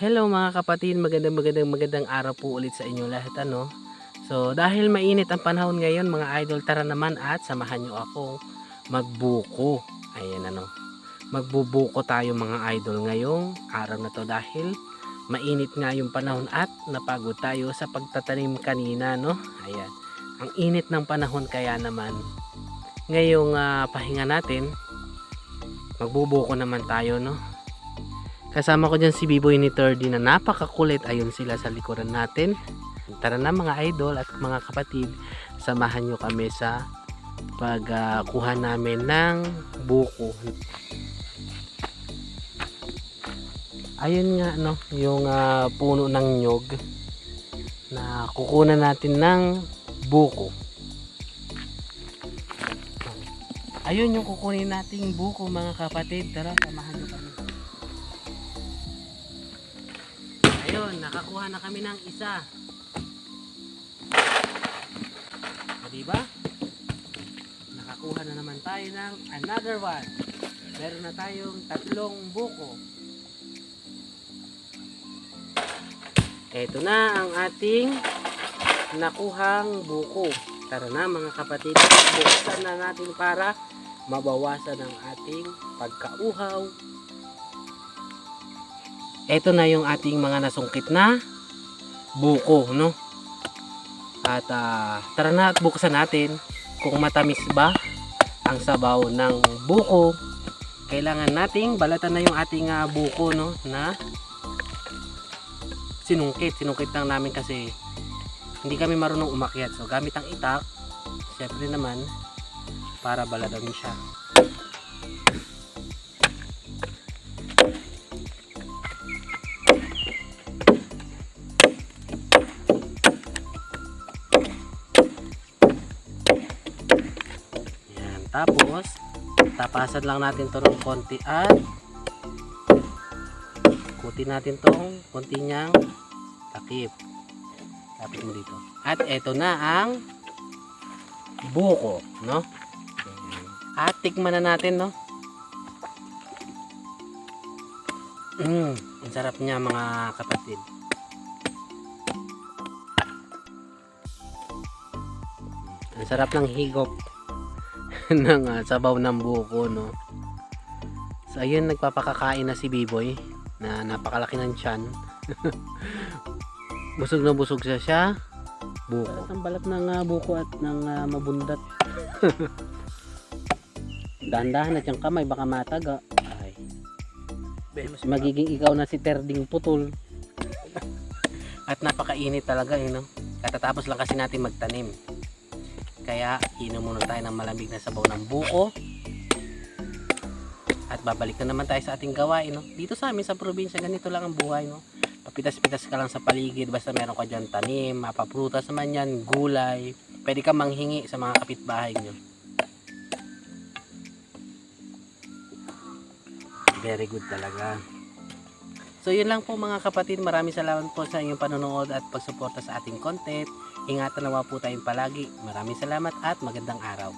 Hello mga kapatid, magandang magandang magandang araw po ulit sa inyo lahat ano. So dahil mainit ang panahon ngayon mga idol, tara naman at samahan nyo ako magbuko. Ayan ano. Magbubuko tayo mga idol ngayong araw na to dahil mainit nga yung panahon at napagod tayo sa pagtatanim kanina no. Ayan. Ang init ng panahon kaya naman ngayong ah, pahinga natin magbubuko naman tayo no. Kasama ko dyan si Biboy ni Turdy na napakakulit. Ayun sila sa likuran natin. Tara na mga idol at mga kapatid. Samahan nyo kami sa pagkuha namin ng buko. Ayun nga no, yung ah, puno ng nyog na kukunan natin ng buko. Ayun yung kukunin nating buko mga kapatid. Tara, samahan nyo kami. Ayun, nakakuha na kami ng isa. O, diba? Nakakuha na naman tayo ng another one. Meron na tayong tatlong buko. Ito na ang ating nakuhang buko. Tara na mga kapatid, buksan na natin para mabawasan ang ating pagkauhaw ito na yung ating mga nasungkit na buko, no? At ah, tara na at buksan natin kung matamis ba ang sabaw ng buko. Kailangan nating balatan na yung ating ah, buko, no? Na sinungkit. Sinungkit lang namin kasi hindi kami marunong umakyat. So, gamit ang itak, syempre naman, para baladan siya. Tapos, tapasan lang natin to ng konti at kuti natin tong konti niyang takip. Tapos mo dito. At eto na ang buko, no? At tikman na natin, no? Mm, ang sarap niya mga kapatid. Ang sarap ng higop ng ah, sabaw ng buko, no? So, ayun, nagpapakakain na si Biboy na napakalaki ng tiyan. busog na busog siya siya. Buko. Ang balat ng ah, buko at ng ah, mabundat. Dahan-dahan na siyang kamay, baka mataga. Ay. Magiging ikaw na si Terding Putol. at napakainit talaga, eh, no? Katatapos lang kasi natin magtanim. Kaya inom muna tayo ng malamig na sabaw ng buko. At babalik na naman tayo sa ating gawain. No? Dito sa amin sa probinsya, ganito lang ang buhay. No? Papitas-pitas ka lang sa paligid. Basta meron ka dyan tanim, mapaprutas naman yan, gulay. Pwede ka manghingi sa mga kapitbahay nyo. Very good talaga. So yun lang po mga kapatid. Maraming salamat po sa inyong panonood at pagsuporta sa ating content. Ingatan nawa po tayong palagi. Maraming salamat at magandang araw.